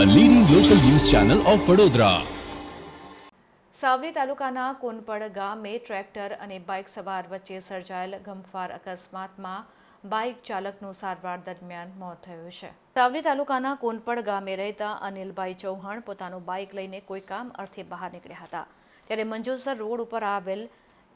Channel of Vadodara Savli તાલુકાના કોનપડ ગામે tractor અને બાઇક સવાર વચ્ચે સર્જાયેલ ગમખ્વાર અકસ્માતમાં બાઇક ચાલકનું સારવાર દરમિયાન મોત થયું છે. સાવલી તાલુકાના કોનપડ ગામે રહેતા અનિલભાઈ ચૌહાણ પોતાનું બાઇક લઈને કોઈ કામ અર્થે બહાર નીકળ્યા હતા. ત્યારે મંજુસર રોડ ઉપર આવેલ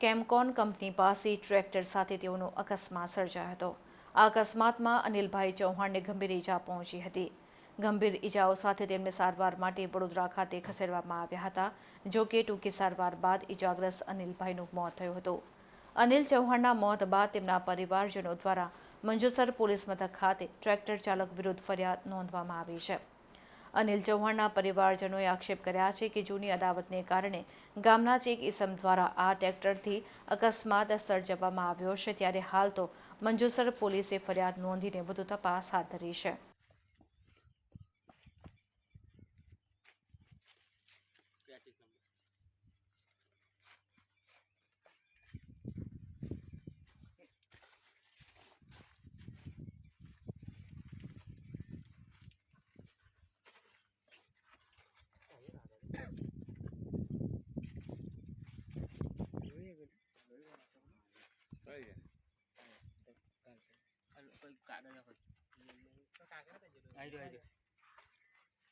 કેમકોન કંપની પાસે ટ્રેક્ટર સાથે તેઓનો અકસ્માત સર્જાયો હતો. આ અકસ્માતમાં અનિલભાઈ ચૌહાણને ગંભીર ઈજા પહોંચી હતી. ગંભીર ઈજાઓ સાથે તેમને સારવાર માટે વડોદરા ખાતે ખસેડવામાં આવ્યા હતા, જો કે ટૂંકી સારવાર બાદ ઈજાગ્રસ્ત અનિલભાઈનું મોત થયું હતું. અનિલ ચૌહાણના મોત બાદ તેમના પરિવારજનો દ્વારા મંજુસર પોલીસ મથક ખાતે ટ્રેક્ટર ચાલક વિરુદ્ધ ફરિયાદ નોંધવામાં આવી છે. અનિલ ચૌહાણના પરિવારજનોએ આક્ષેપ કર્યા છે કે જૂની અદાવતને કારણે ગામના એક ઇસમ દ્વારા આ ટ્રેક્ટરથી અકસ્માત સર્જવામાં આવ્યો છે, ત્યારે હાલ તો મંજુસર પોલીસે ફરિયાદ નોંધીને વધુ તપાસ હાથ ધરી છે.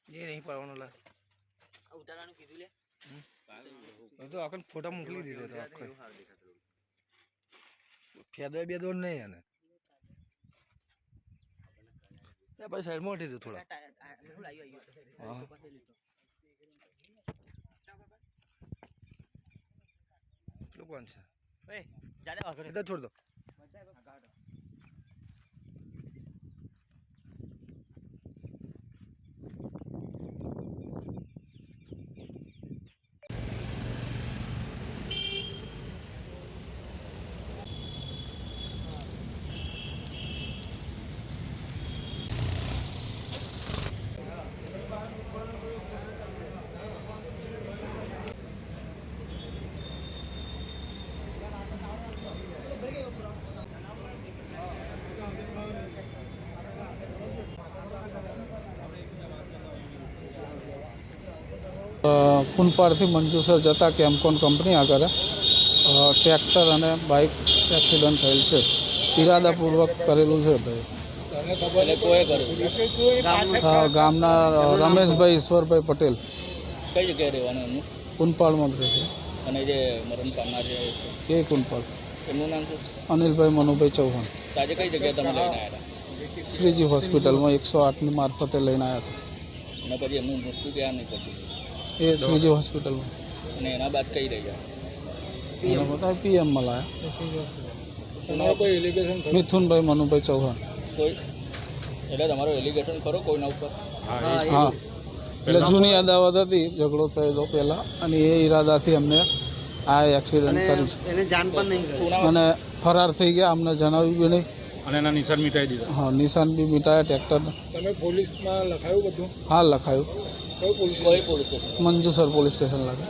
એ નહીં પાડવાનો લા ઉતારવાનું કીધું લે. એ તો આખો ફોટા મોકલી દીધો તો આખો. બે બેદો નહીં આને. એ પછી સાઈડ મોટી દે થોડા. હા. પેલું કોણ છે? એ છોડ દો. કુનપાડથી મંજુસર જતા કેમકોન કંપની આગળ. ટ્રેક્ટર અને બાઇક એક્સિડન્ટ થયેલ છે. ઈરાદાપૂર્વક કરેલું છે ભાઈ. ગામના રમેશભાઈ ઈશ્વરભાઈ પટેલ. કઈ જગ્યાએ રહેવાનું એમનું? કુનપાડમાં જ અને જે મરણ પામનાર છે છે એ કુનપાડ. એમનું નામ શું? અનિલભાઈ મનુભાઈ ચૌહાણ. આજે કઈ જગ્યાએ તમે લઈને આવ્યા શ્રીજી હોસ્પિટલમાં એકસો આઠની મારફતે લઈને આવ્યા અને પછી એમનું મૃત્યુ ક્યાં નહીં હતા એ શ્રીજી હોસ્પિટલમાં. અને એના બાદ કઈ રહ્યા એના બધા પીએમમાં લાયા કોઈ એલિગેશન મિથુનભાઈ મનુભાઈ ચૌહાણ. કોઈ? એટલે તમારો એલિગેશન ખરો કોઈના ઉપર? હા એટલે જૂની અદાવત હતી ઝઘડો થયેલો પહેલાં અને એ ઈરાદાથી અમને આ એક્સિડન્ટ કર્યું છે. એને જાણ પણ નહીં અને ફરાર થઈ ગયા અમને જણાવ્યું બી નહીં. અને એના નિશાન મિટાઈ દીધા. હા નિશાન બી મિટાયા ટ્રેક્ટર તમે પોલીસમાં લખાયું બધું? હા લખાયું. કયું પોલીસ કોઈ police station? Manjusar police station લાગે.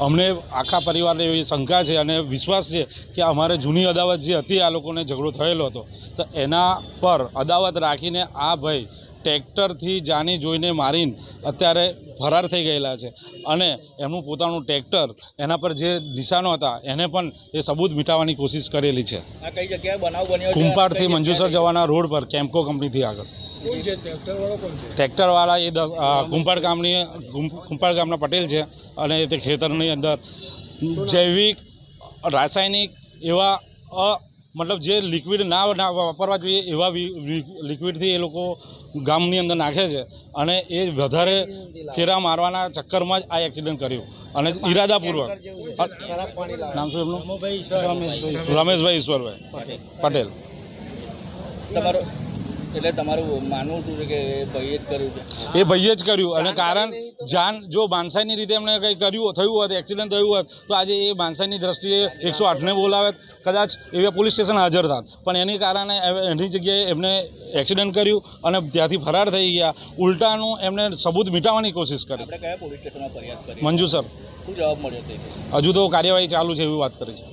અમને આખા પરિવારને એવી શંકા છે અને વિશ્વાસ છે કે અમારે જૂની અદાવત જે હતી આ લોકોને ઝઘડો થયેલો હતો. તો એના પર અદાવત રાખીને આ ભાઈ ટ્રેક્ટરથી જાની જોઈને મારીને અત્યારે ફરાર થઈ ગયેલા છે. અને એમનું પોતાનું ટ્રેક્ટર એના પર જે નિશાનો હતા એને પણ એ સબૂત મિટાવવાની કોશિશ કરેલી છે. આ કઈ જગ્યાએ બનાવ બન્યો કુંપાડથી મંજુસર જવાના રોડ પર કેમ્કો કંપનીથી આગળ. કોણ છે ટ્રેક્ટર વાળો કોણ છે? ટ્રેક્ટરવાળા એ દસ અ, ગામની કુંભાર ગામના પટેલ છે અને તે ખેતરની અંદર જૈવિક રાસાયણિક એવા મતલબ જે લિક્વિડ ના ના વાપરવા જોઈએ એવા લિક્વિડથી એ લોકો ગામની અંદર નાખે છે અને એ વધારે ફેરા મારવાના ચક્કરમાં જ આ એક્સિડન્ટ કર્યું અને ઈરાદાપૂર્વક. નામ શું એમનું? રમેશભાઈ ઈશ્વરભાઈ પટેલ. તમારું એટલે તમારું માનવું છે કે એ ભાઈએ જ કર્યું છે? એ ભાઈએ જ કર્યું અને કારણ જાન જો માનસાઈની રીતે એમણે કંઈ કર્યું થયું હોત એક્સિડન્ટ થયું હોત તો આજે એ માનસાઈની દ્રષ્ટિએ એકસો આઠને બોલાવે કદાચ એવા પોલીસ સ્ટેશન હાજર થાત. પણ એની કારણે એની જગ્યાએ એમને એક્સિડન્ટ કર્યું અને ત્યાંથી ફરાર થઈ ગયા. ઉલટાનું એમને સબૂત મિટાવવાની કોશિશ કરી. કયા પોલીસ સ્ટેશનમાં ફરિયાદ કરી? મંજુ સર. શું જવાબ મળ્યો હજુ તો કાર્યવાહી ચાલુ છે એવી વાત કરી છે.